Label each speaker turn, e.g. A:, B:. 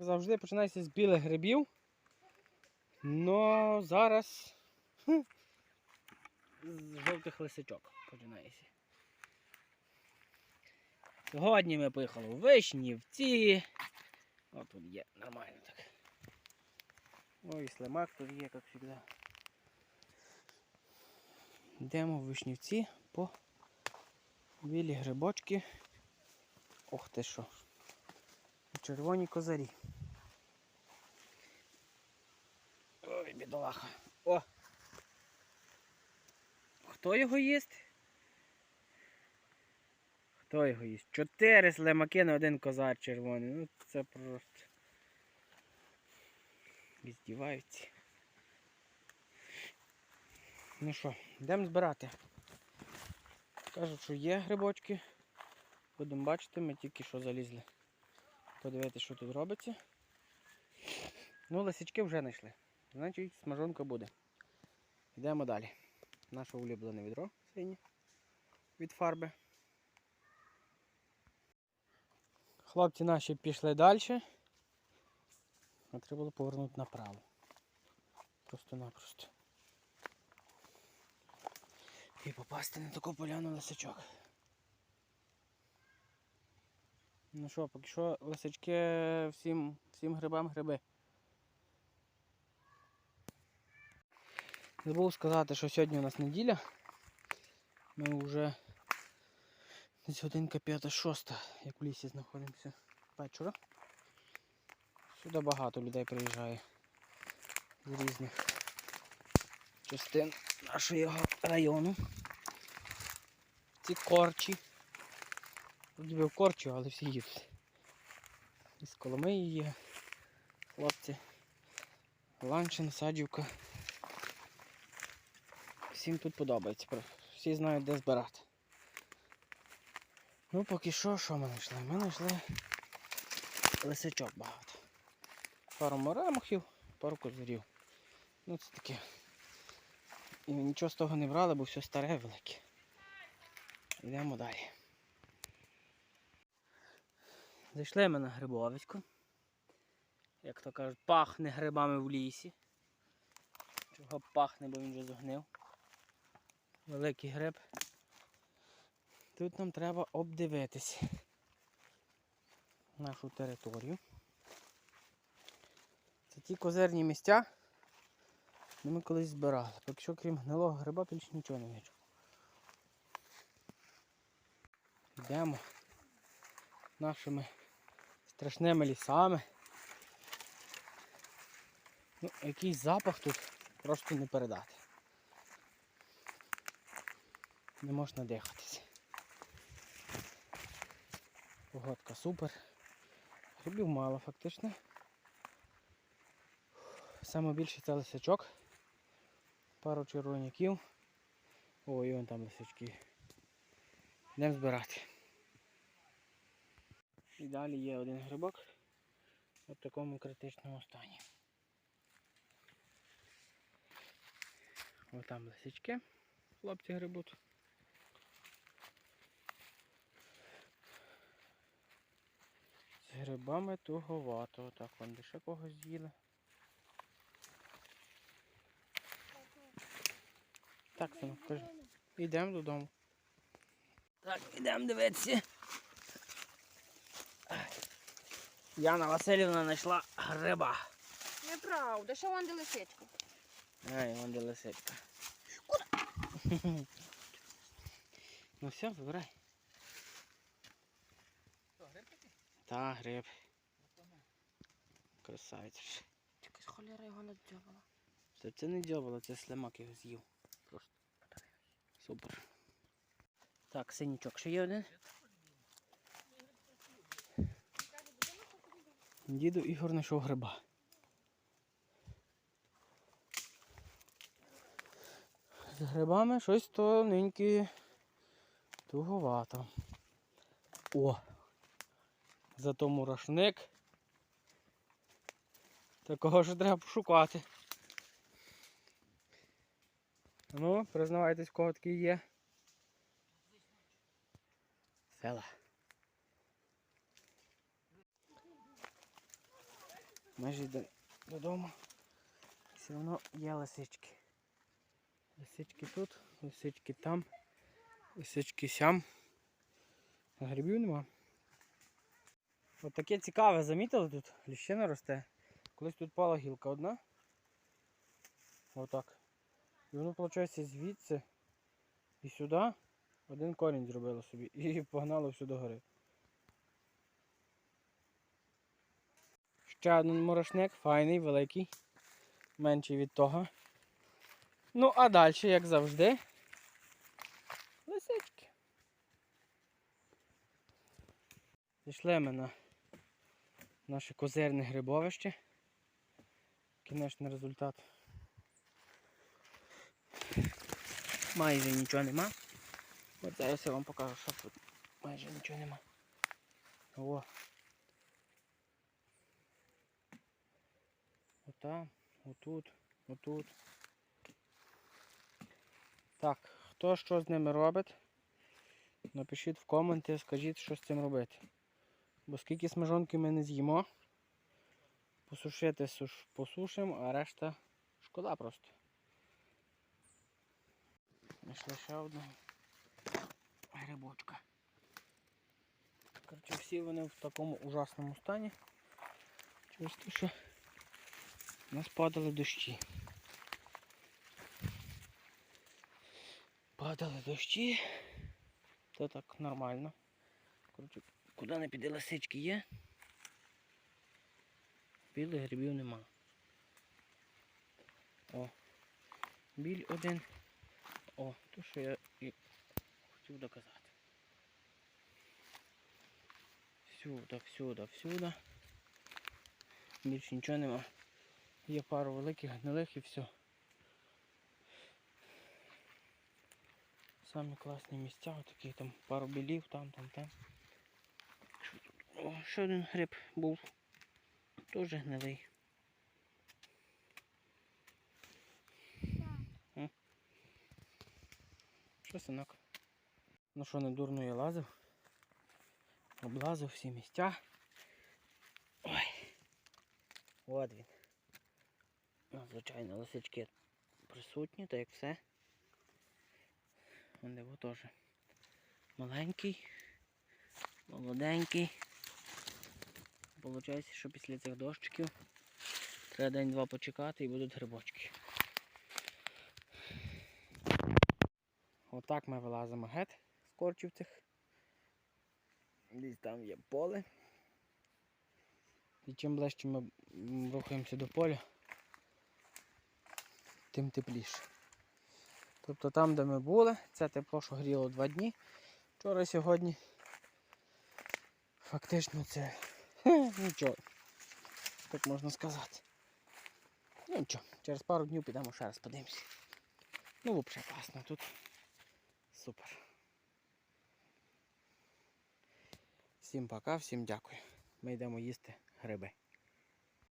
A: як завжди, починається з білих грибів. Но зараз з жовтих лисичок починається. Сьогодні ми поїхали у Вишнівці. О, тут є нормально так. Ой, слимак тут є, як завжди. Йдемо в Вишнівці по білі грибочки. Ох ти що. Червоні козарі. Ой, бідолаха. О! Хто його їсть? Хто його їсть? Чотири слимаки на один козар червоний. Ну це просто. Здіваються. Ну що, йдемо збирати. Кажуть, що є грибочки. Будемо бачити, ми тільки що залізли. Подивитися, що тут робиться. Ну, лисички вже знайшли. Значить, смажонка буде. Йдемо далі. Наше улюблене відро синє від фарби. Хлопці наші пішли далі. А треба було повернути направо. Просто-напросто. І попасти на таку поляну лисичок. Ну що, поки що лисички всім, всім грибам гриби. Забув сказати, що сьогодні у нас неділя. Ми вже десь годинка 5-6, як в лісі знаходимося вечора. Сюди багато людей приїжджає з різних частин нашого району. Ці корчі. Ніби в корчу, але всі їдуть. Із Коломиї є хлопці. Ланчин, Садівка. Всім тут подобається. Всі знають, де збирати. Ну, поки що, що ми знайшли? Ми знайшли лисичок багато. Пару моремухів, пару козирів. Ну це таке. І нічого з того не брали, бо все старе велике. Йдемо далі. Зайшли ми на грибовисько. Як то кажуть, пахне грибами в лісі. Чого пахне, бо він вже зогнив. Великий гриб. Тут нам треба обдивитись нашу територію. Це ті козирні місця, де ми колись збирали. Поки що крім гнилого гриба більше нічого не бачу. Йдемо нашими страшними лісами. Ну, якийсь запах тут просто не передати. Не можна дихатися. Погодка супер. Грибів мало фактично. Саме більше це лисячок. Пару червоняків. Ой, вон там лисячки. Йдемо збирати. І далі є один грибок в такому критичному стані. Ось там лисички, хлопці грибуть. З грибами туговато. Так, вон де когось з'їли. Так, синок, кажи. Йдемо додому. Так, йдемо дивитися. Яна Васильівна знайшла гриба.
B: Неправда, що вон де лисичка?
A: Ай, вон де лисичка. ну все, забирай. Та, гриб. Красавець.
B: Якась холера його надзьобала.
A: Та це не дьобало, це слимак його з'їв. Просто. Супер. Так, синічок ще є один. Діду Ігор знайшов гриба. З грибами щось тоненьке туговато. О! Зато мурашник. Такого ж треба пошукати. Ну, признавайтесь, кого такий є. Села. Майже йде додому. Все одно є лисички. Лисички тут, лисички там, лисички сям. А грибів нема. От таке цікаве, замітили тут? Ліщина росте. Колись тут пала гілка одна. Отак. І воно, виходить, звідси і сюди один корінь зробило собі і погнало все до гори. Ще один морошник, файний, великий, менший від того. Ну, а далі, як завжди, лисички. Пішли ми на наше козирне грибовище. Кінечний результат. Майже нічого нема. От зараз я вам покажу, що тут майже нічого нема. О. Отам, отут, отут. Так, хто що з ними робить? Напишіть в коменти, скажіть, що з цим робити. Бо скільки смажонки ми не з'їмо, посушити посушимо, а решта шкода просто. Знайшли ще одного грибочка. Коротше, всі вони в такому ужасному стані. Те, що у нас падали дощі. Падали дощі. Це так нормально. Коротше, куди не піде лисички є. Білих грибів нема. О, біль один. О, то що я і хотів доказати. Всюди, всюди, всюди. Більше нічого нема. Є пару великих гнилих і все. Самі класні місця, отакі там пару білів, там, там, там. О, ще один гриб був. Теж гнилий. Що, синок? Ну що, не дурно я лазив. Облазив всі місця. Ой. От він. Ну, звичайно, лисички присутні, так як все. Де теж маленький, молоденький. Получається, що після цих дощиків треба день-два почекати і будуть грибочки. Отак ми вилазимо геть з корчів цих. Десь там є поле. І чим ближче ми рухаємося до поля, тим тепліше. Тобто там, де ми були, це тепло, що гріло два дні. Вчора сьогодні. Фактично це нічого. Так можна сказати. Ну нічого, через пару днів підемо ще раз подивимося. Ну, взагалі класно тут. Супер. Всім пока, всім дякую. Ми йдемо їсти гриби.